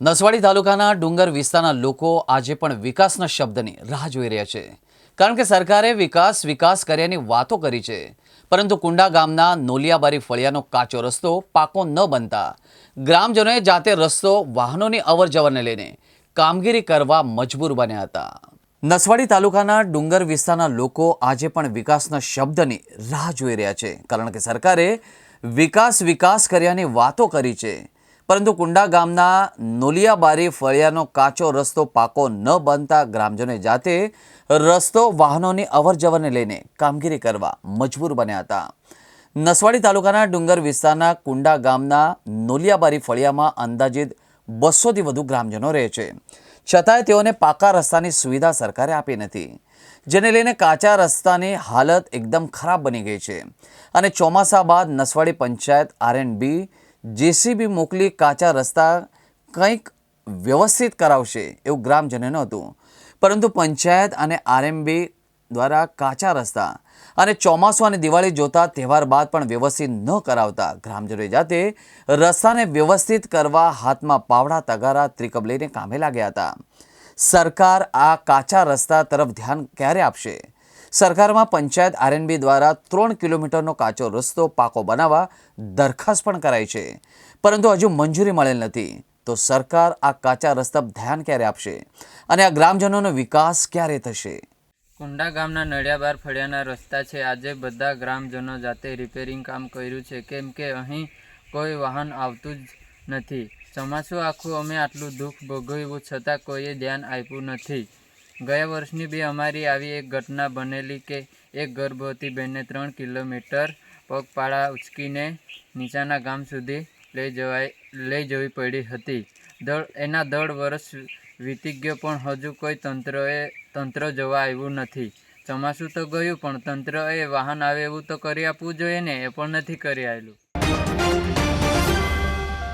નસવાડી તાલુકાના ડુંગર વિસ્તારના લોકો આજે પણ વિકાસના શબ્દની રાહ જોઈ રહ્યા છે. કારણ કે સરકારે વિકાસ વિકાસ કર્યાની વાતો કરી છે. પરંતુ કુંડા ગામના નોલિયાબારી ફળિયાનો કાચો રસ્તો પાકો ન બનતા ગ્રામજનોએ જાતે રસ્તો, વાહનોની અવરજવરને લઈને કામગીરી કરવા મજબૂર બન્યા હતા. નસવાડી તાલુકાના ડુંગર વિસ્તારના લોકો આજે પણ વિકાસના શબ્દની રાહ જોઈ રહ્યા છે. કારણ કે સરકારે વિકાસ વિકાસ કર્યાની વાતો કરી છે. પરંતુ કુંડા ગામના નોલિયાબારી ફળિયાનો કાચો રસ્તો પાકો ન બનતા ગ્રામજનોએ જાતે રસ્તો વાહનોની અવરજવરને લઈને કામગીરી કરવા મજબૂર બન્યા હતા. નસવાડી તાલુકાના ડુંગર વિસ્તારના કુંડા ગામના નોલિયાબારી ફળિયામાં અંદાજિત બસોથી વધુ ગ્રામજનો રહે છે. છતાંય તેઓને પાકા રસ્તાની સુવિધા સરકારે આપી નથી. જેને લઈને કાચા રસ્તાની હાલત એકદમ ખરાબ બની ગઈ છે. અને ચોમાસા બાદ Naswadi panchayat R and B JCB મોકલી કાચા રસ્તા કંઈક વ્યવસ્થિત કરાવશે એવું ગ્રામજનોનું હતું. પરંતુ પંચાયત અને આરએમબી દ્વારા કાચા રસ્તા અને ચોમાસું અને દિવાળી જોતા તહેવાર બાદ પણ વ્યવસ્થિત ન કરાવતા ગ્રામજનોએ જાતે રસ્તાને વ્યવસ્થિત કરવા હાથમાં પાવડા, તગારા, ત્રિકબ લઈને કામે લાગ્યા હતા. સરકાર આ કાચા રસ્તા તરફ ધ્યાન ક્યારે આપશે? સરકારમાં પંચાયત આરએનબી દ્વારા ત્રણ કિલોમીટરનો કાચો રસ્તો પાકો બનાવવા દરખાસ્ત પણ કરાઈ છે. પરંતુ હજુ મંજૂરી મળેલ નથી. તો સરકાર આ કાચા રસ્તા ધ્યાન ક્યારે આપશે? અને આ ગ્રામજનોનો વિકાસ ક્યારે થશે? કુંડા ગામના નડિયાબાર ફળિયાના રસ્તા છે. આજે બધા ગ્રામજનો જાતે રિપેરિંગ કામ કર્યું છે. કેમ કે અહીં કોઈ વાહન આવતું જ નથી. ચોમાસું આખું અમે આટલું દુઃખ ભોગવ્યું છતાં કોઈએ ધ્યાન આપ્યું નથી. ગયા વર્ષની બી અમારી આવી એક ઘટના બનેલી કે એક ગર્ભવતી બહેનને ત્રણ કિલોમીટર પગપાળા ઉચકીને નીચાના ગામ સુધી લઈ જવાય, લઈ જવી પડી હતી. દળ, એના દળ વર્ષ વીતી ગયો પણ હજુ કોઈ તંત્રએ, તંત્ર જોવા આવ્યું નથી. ચોમાસું તો ગયું પણ તંત્રએ વાહન આવે એવું તો કરી આપવું જોઈએ ને, એ પણ નથી કરી આવેલું.